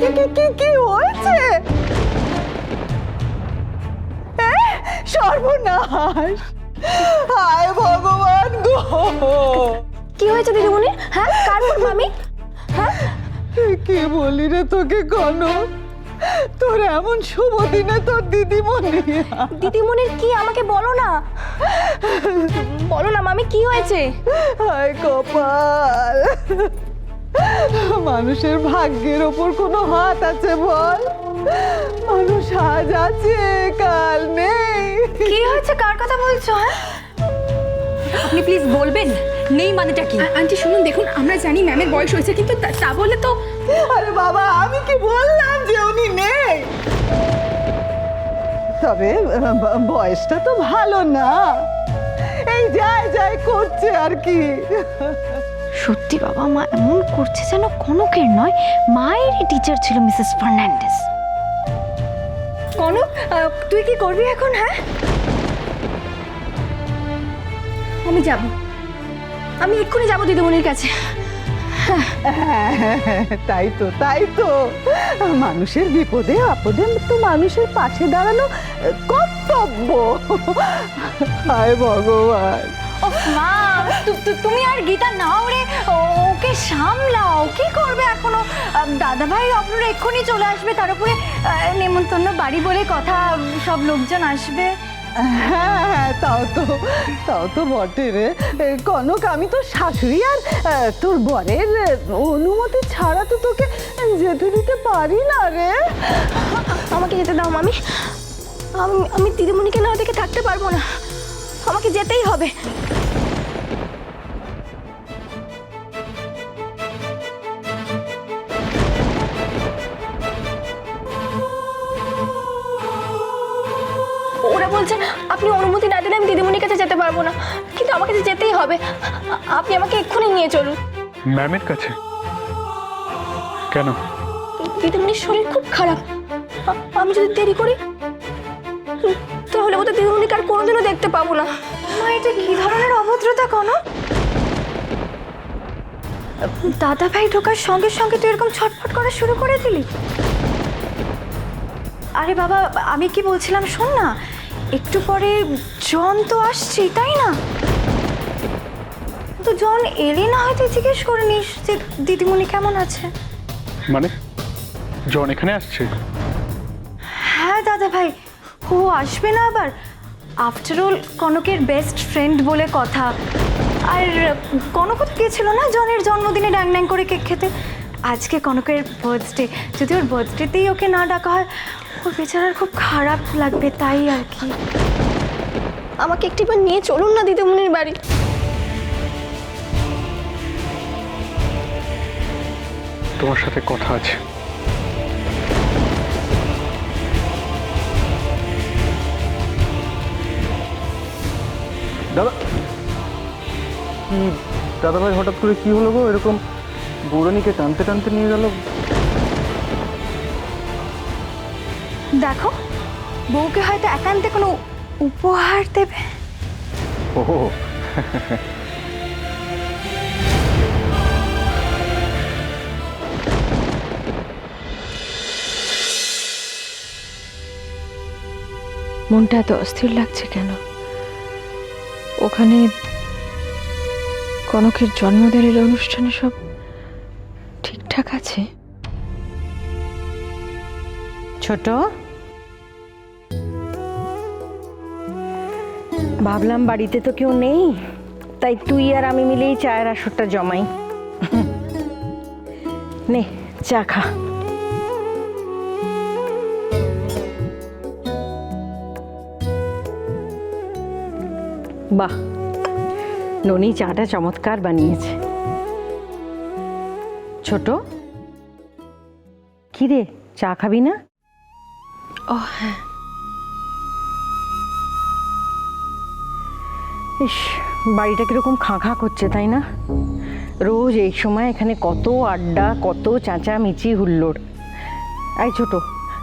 মায়ের কি কি কি হয়েছে? এ, সর্বনাশ! হায় ভগবান গো! কি হয়েছে দিদিমণি? হ্যাঁ কার ফোন মামি? হ্যাঁ? কি বলি রে তোকে কনক তোর এমন শুভ দিনে তোর দিদিমণি। দিদিমণির কি আমাকে বলো না? বলো না মামি কি হয়েছে? হায় কপাল! মানুষের ভাগ্যের ওপর কোনো হাত আছে বল? মানুষ আজ আছে কাল নেই। কি হয়েছে? কার কথা বলছো? হ্যাঁ আপনি প্লিজ বলবেন নেই মানেটা কি? আন্টি শুনুন দেখুন আমরা জানি ম্যামের বয়স হয়েছে কিন্তু তা- তা বলে তো আরে বাবা আমি কি বললাম যে উনি নেই? তবে বয়সটা তো ভালো না। এই যায় যায় করছে আর কি। সত্যি বাবা মা এমন করছে যেন কনকের নয় মায়েরই টিচার ছিল মিসেস ফার্নান্ডেস কনক তুই কি করবি এখন হ্যাঁ? আমি যাব। আমি এক্ষুনি যাব দিদিমণির কাছে। হ্যাঁ, তাই তো তাই তো। মানুষের বিপদে আপদে তো মানুষের পাশে দাঁড়ানো কর্তব্য। হায় ভগবান। ও মা তুমি আর গীতা নাও রে ও- ওকে সামলাও। কি করবে এখনও? দাদা ভাই আপনারা এক্ষুনি চলে আসবে তার উপরে নেমন্তন্ন বাড়ি বলে কথা সব লোকজন আসবে। হ্যাঁ হ্যাঁ তাও তো তাও তো বটে রে। কনক আমি তো শাশুড়ি আর তোর বরের অনুমতি ছাড়া তো তোকে যেতে দিতে পারি না রে। আমাকে যেতে দাও মামি। আমি আমি দিদিমণিকে না দেখে থাকতে পারব না। আমাকে যেতেই হবে। ওরা বলছে আপনি অনুমতি না দিলে আমি দিদিমণির কাছে যেতে পারব না। কিন্তু আমাকে যে যেতেই হবে। আপনি আমাকে এক্ষুনি নিয়ে চলুন। ম্যামের কাছে? কেন? দিদিমণির শরীর খুব খারাপ। আমি যদি দেরি করি তাহলে ওদের দিদিমণিকে আর কোনোদিনও দেখতে পাবো না। মা এটা কি ধরনের অভদ্রতা কোনো? দাদা ভাই ঢোকার সঙ্গে সঙ্গে তুই এরকম ছটফট করা শুরু করে দিলি? আরে বাবা আমি কি বলছিলাম শোন না একটু পরে জন তো আসছি তাই না? তো জন এলে না হয়তো জিজ্ঞেস করে নিস যে দিদিমণি কেমন আছে? মানে? জন এখানে আসছে? হ্যাঁ দাদা ভাই ও আসবে না আবার? আফটার অল কনকের বেস্ট ফ্রেন্ড বলে কথা। আর কনকও তো গেছিল না জনের জন্মদিনে ড্যাং ড্যাং করে কেক খেতে? আজকে কনকের বার্থডে যদি ওর বার্থডেতেই ওকে না ডাকা হয় ওর বেচারার খুব খারাপ লাগবে তাই আর কি। আমাকে একটিবার নিয়ে চলুন না দিদিমণির বাড়ি। তোমার সাথে কথা আছে। কি দাদা ভাই হঠাৎ করে কি হলো গো? এরকম বৌরানীকে টানতে টানতে নিয়ে গেল। দেখো বউকে হয়তো একান্তে কোনো উপহার দেবে। ও মনটা এত অস্থির লাগছে কেন? ওখানে কনকের জন্মদিনের অনুষ্ঠানে সব ঠিকঠাক আছে? ছোট? ভাবলাম বাড়িতে তো কেউ নেই, তাই তুই আর আমি মিলেই চায়ের আসরটা জমাই। নে, চা খা। বাহ ননি চাটা চমৎকার বানিয়েছে। ছোট কি রে চা খাবি না? ও হ্যাঁ। ইস বাড়িটা কীরকম খাঁ খাঁ করছে তাই না? রোজ এই সময় এখানে কত আড্ডা কত চাঁচা মিচি হুল্লোড়। এই ছোট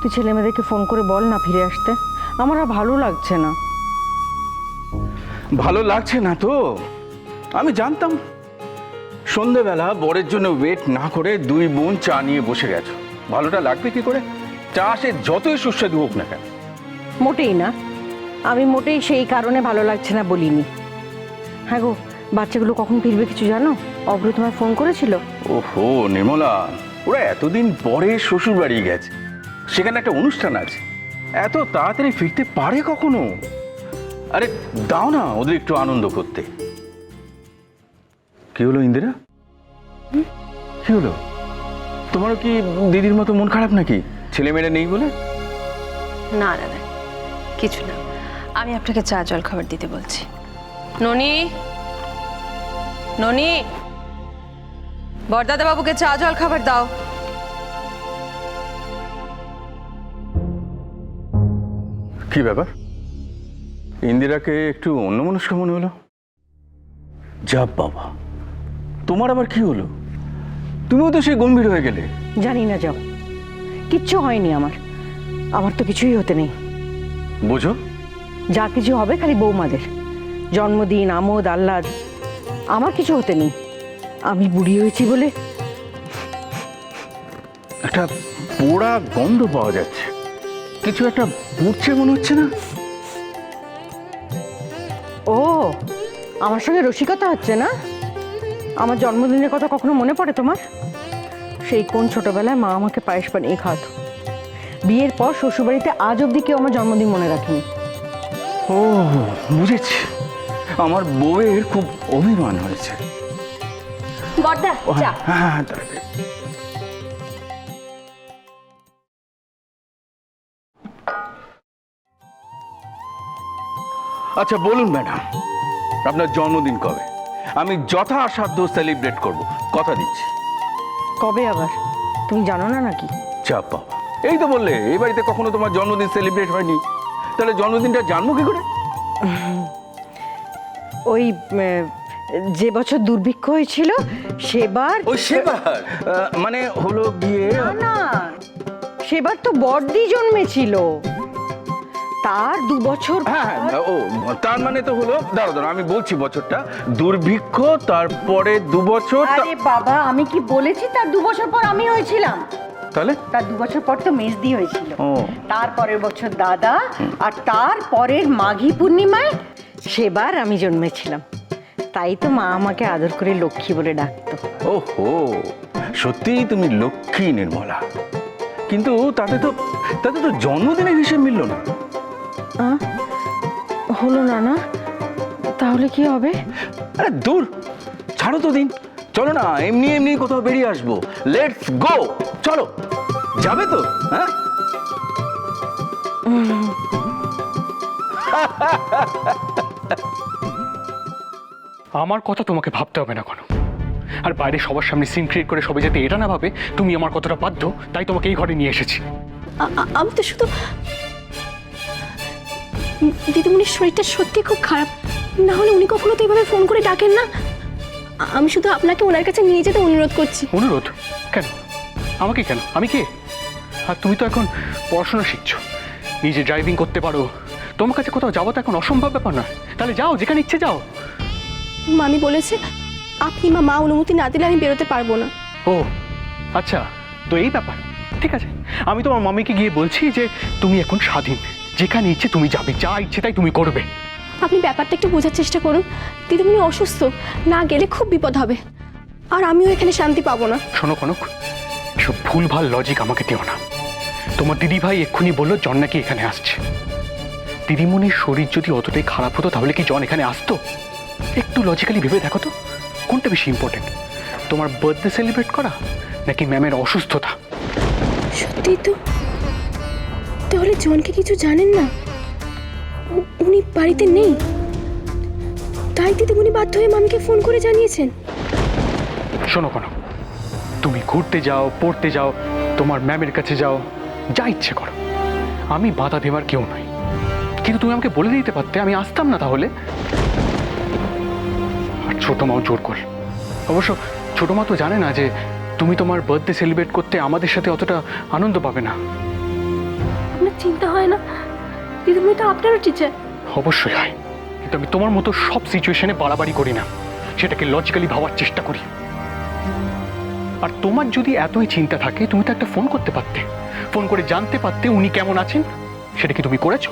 তুই ছেলে মেয়েদেরকে ফোন করে বল না ফিরে আসতে। আমার আর ভালো লাগছে না। ভালো লাগছে না তো? আমি জানতাম। সন্ধেবেলা বরের জন্য ওয়েট না করে দুই বোন চা নিয়ে বসে গেছো। ভালোটা লাগবে কি করে? চা সে যতই সুস্বাদু হোক না কেন। মোটেই না। আমি মোটেই সেই কারণে ভালো লাগছে না বলিনি। হ্যাঁ গো বাচ্চাগুলো কখন ফিরবে কিছু জানো? অভ্র তোমায় ফোন করেছিল? ওহো নির্মলা ওরা এতদিন পরে শ্বশুর বাড়ি গেছে। সেখানে একটা অনুষ্ঠান আছে। এত তাড়াতাড়ি ফিরতে পারে কখনো? আরে দাও না ওদের একটু আনন্দ করতে। কি হলো ইন্দিরা? কি হলো? তোমারও কি দিদির মতো মন খারাপ নাকি? ছেলে মেয়েরা নেই বলে? না দাদা কিছু না। আমি আপনাকে চা জল খাবার দিতে বলছি। ননি? ননি? বরদাদা বাবুকে চা জল খাবার দাও। কি ব্যাপার? ইন্দিরাকে একটু অন্যমনস্ক মনে হলো? যা বাবা। তোমার আবার কি হলো? তুমিও তো সেই গম্ভীর হয়ে গেলে। জানি না যাও। কিচ্ছু হয়নি আমার। আমার তো কিছুই হতে নেই। বোঝো। যা কিছু হবে খালি বৌমাদের। জন্মদিন আমোদ আহ্লাদ আমার কিছু হতে নেই। আমি বুড়ি হয়েছি বলে। একটা পোড়া গন্ধ পাওয়া যাচ্ছে। কিছু একটা বুঝছে মনে হচ্ছে না? ও আমার সঙ্গে রসিকতা হচ্ছে না? আমার জন্মদিনের কথা কখনো মনে পড়ে তোমার? সেই কোন ছোটবেলায় মা আমাকে পায়েস বানিয়ে খাওয়াতো। বিয়ের পর শ্বশুরবাড়িতে আজ অবধি কেউ আমার জন্মদিন মনে রাখেনি। ও বুঝেছি। আমার বউয়ের খুব অভিমান হয়েছে। বর্দা ও, হ্যাঁ হ্যাঁ আচ্ছা বলুন ম্যাডাম আপনার জন্মদিন কবে? আমি যথাসাধ্য সেলিব্রেট করব। কথা দিচ্ছি। কবে আবার? তুমি জানো না নাকি? চাপ বাবা এই তো বললে এই বাড়িতে কখনো তোমার জন্মদিন সেলিব্রেট হয়নি। তাহলে জন্মদিনটা জানব কি করে? ওই যে বছর দুর্ভিক্ষ হয়েছিল সেবার ওই সেবার? মানে হলো গিয়ে না। সেবার তো বড়দি জন্মেছিল। তার দু বছর হ্যাঁ হ্যাঁ, ও তার মানে তো হলো দাঁড়ো দাঁড়ো আমি বলছি বছরটা। দুর্ভিক্ষ তারপরে দু বছর তা- আরে বাবা আমি কি বলেছি তার দু বছর পর আমি হয়েছিলাম? তাহলে? তার দু বছর পর তো মেজদি হয়েছিল। ও। তার বছর দাদা আর তার পরের মাঘী পূর্ণিমায় সেবার আমি জন্মেছিলাম। তাই তো মা আমাকে আদর করে লক্ষ্মী বলে ডাকতো। ওহো সত্যিই তুমি লক্ষ্মী নির্মলা। কিন্তু তাতে তো তাতে তো জন্মদিনের হিসেব মিলল না। হলো না না। তাহলে কি হবে? আরে দূর! ছাড়ো তো দিন। চলো না এমনি এমনি কোথাও বেরিয়ে আসব। লেটস গো চলো। যাবে তো হ্যাঁ? আমার কথা তোমাকে ভাবতে হবে না কোনো? আর বাইরে সবার সামনে সিন ক্রিয়েট করে সবাই যাতে এটা না ভাবে তুমি আমার কতটা বাধ্য তাই তোমাকে এই ঘরে নিয়ে এসেছি। আমি তো শুধু দিদিমণির শরীরটা সত্যি খুব খারাপ। না হলে উনি কখনো তো এভাবে ফোন করে ডাকেন না। আমি শুধু আপনাকে ওনার কাছে নিয়ে যেতে অনুরোধ করছি। অনুরোধ? কেন? আমাকে কেন? আমি কে? আর তুমি তো এখন পড়াশোনা শিখছো। নিজে ড্রাইভিং করতে পারো। তোমার কাছে কোথাও যাওয়া তো এখন অসম্ভব ব্যাপার নয়। তাহলে যাও যেখানে ইচ্ছে যাও। মামি বলেছে আপনি মা মা অনুমতি না দিলে আমি বেরোতে পারব না। ও আচ্ছা তো এই ব্যাপার। ঠিক আছে আমি তোমার মামিকে গিয়ে বলছি যে তুমি এখন স্বাধীন। যেখানে ইচ্ছে তুমি যাবে যা ইচ্ছে তাই তুমি করবে। আপনি ব্যাপারটা একটু বোঝার চেষ্টা করুন। দিদিমণি অসুস্থ না গেলে খুব বিপদ হবে। আর আমিও এখানে শান্তি পাবো না। শোনো কনক এসব ভুলভাল লজিক আমাকে দিও না। তোমার দিদি ভাই এক্ষুনি বলল জন নাকি এখানে আসছে। দিদিমণির শরীর যদি অতটাই খারাপ হতো তাহলে কি জন এখানে আসতো? একটু লজিক্যালি ভেবে দেখো তো কোনটা বেশি ইম্পর্টেন্ট তোমার বার্থডে সেলিব্রেট করা নাকি ম্যামের অসুস্থতা? সত্যি তো। তাহলে জনকে কিছু জানেন না? উনি বাড়িতে নেই। তাই দিদিমণি বাধ্য হয়ে মামিকে ফোন করে জানিয়েছেন। শোনো কনক, তুমি ঘুরতে যাও, পড়তে যাও, তোমার ম্যামের কাছে যাও, যা ইচ্ছে করো। আমি বাধা দেবার কেউ নই। কিন্তু তুমি আমাকে বলে দিতে পারতে, আমি আসতাম না তাহলে। আর ছোট মাও জোর কর। অবশ্য ছোট মা তো জানে না যে তুমি তোমার বার্থডে সেলিব্রেট করতে আমাদের সাথে অতটা আনন্দ পাবে না। চিন্তা হয় না? দিদিমণি তো আপনারও টিচার অবশ্যই হয়। কিন্তু আমি তোমার মতো সব সিচুয়েশনে বাড়াবাড়ি করি না। সেটাকে লজিক্যালি ভাবার চেষ্টা করি। আর তোমার যদি এতই চিন্তা থাকে, তুমি তো একটা ফোন করতে পারতে। ফোন করে জানতে পারতে উনি কেমন আছেন, সেটা কি তুমি করেছ?